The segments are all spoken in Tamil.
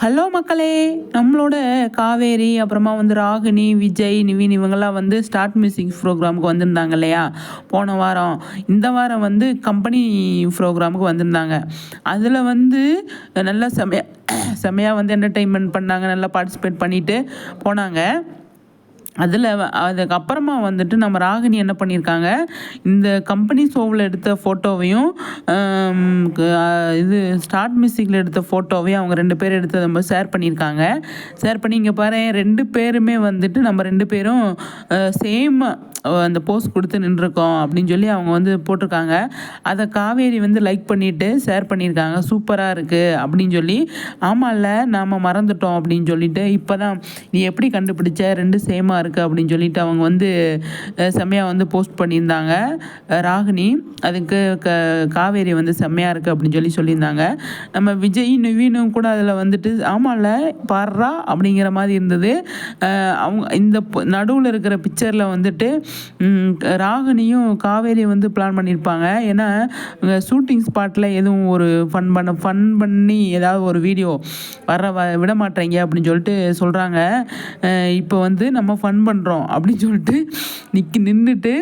ஹலோ மக்களே நம்மளோட காவேரி அப்புறமா வந்து ராகினி விஜய் நிவின் இவங்கெல்லாம் வந்து ஸ்டார்ட் மியூசிக் ப்ரோக்ராமுக்கு வந்திருந்தாங்க இல்லையா? போன வாரம். இந்த வாரம் வந்து கம்பெனி ப்ரோக்ராமுக்கு வந்திருந்தாங்க. அதில் வந்து நல்லா செமையாக செமையாக வந்து என்டர்டெயின்மெண்ட் பண்ணாங்க. நல்லா பார்ட்டிசிபேட் பண்ணிட்டு போனாங்க. அதில் அதுக்கப்புறமா வந்துட்டு நம்ம ராகினி என்ன பண்ணியிருக்காங்க இந்த கம்பெனி ஷோவில் எடுத்த ஃபோட்டோவையும் இது ஸ்டார்ட் மியூசிக்கில் எடுத்த ஃபோட்டோவையும் அவங்க ரெண்டு பேர் எடுத்து நம்ம ஷேர் பண்ணியிருக்காங்க ஷேர் பண்ணி இங்கே பாரு ரெண்டு பேருமே வந்துட்டு நம்ம ரெண்டு பேரும் சேம் அந்த போஸ்ட் கொடுத்து நின்றுருக்கோம் அப்படின்னு சொல்லி அவங்க வந்து போட்டிருக்காங்க. அதை காவேரி வந்து லைக் பண்ணிவிட்டு ஷேர் பண்ணியிருக்காங்க சூப்பராக இருக்குது அப்படின்னு சொல்லி. ஆமாம்ல நாம் மறந்துட்டோம் அப்படின்னு சொல்லிட்டு இப்போ தான் நீ எப்படி கண்டுபிடிச்ச? ரெண்டு சேமாக இருக்குது அப்படின்னு சொல்லிட்டு அவங்க வந்து செம்மையாக வந்து போஸ்ட் பண்ணியிருந்தாங்க. ராகினி அதுக்கு க காவேரி வந்து செம்மையாக இருக்குது அப்படின்னு சொல்லி சொல்லியிருந்தாங்க. நம்ம விஜய் நிவீனும் கூட அதில் வந்துட்டு ஆமாம்ல பாடுறா அப்படிங்கிற மாதிரி இருந்தது. அவங்க இந்த நடுவில் இருக்கிற பிக்சரில் வந்துட்டு ராகினியும் காவேரி வந்து பிளான் பண்ணியிருப்பாங்க. ஏன்னா ஷூட்டிங் ஸ்பாட்டில் எதுவும் ஒரு ஃபன் பண்ண ஃபன் பண்ணி ஏதாவது ஒரு வீடியோ வர வ விட மாட்டேங்க அப்படின்னு சொல்லிட்டு சொல்கிறாங்க இப்போ வந்து நம்ம ஃபன் ஃபன் பண்ணுறோம் அப்படின்னு சொல்லிட்டு நிற்க நின்றுட்டு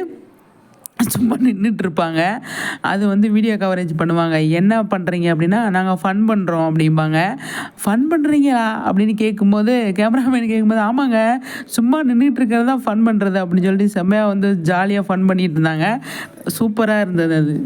சும்மா நின்றுட்டு இருப்பாங்க அது வந்து வீடியோ கவரேஜ் பண்ணுவாங்க. என்ன பண்ணுறீங்க அப்படின்னா நாங்கள் ஃபன் பண்ணுறோம் அப்படிம்பாங்க. ஃபன் பண்ணுறீங்களா அப்படின்னு கேட்கும்போது கேமராமேன் கேட்கும்போது ஆமாங்க. சும்மா நின்றுட்டு இருக்கிறது தான் ஃபன் பண்ணுறது அப்படின்னு சொல்லிட்டு செம்மையாக வந்து ஜாலியாக ஃபன் பண்ணிகிட்டு இருந்தாங்க சூப்பராக இருந்தது அது.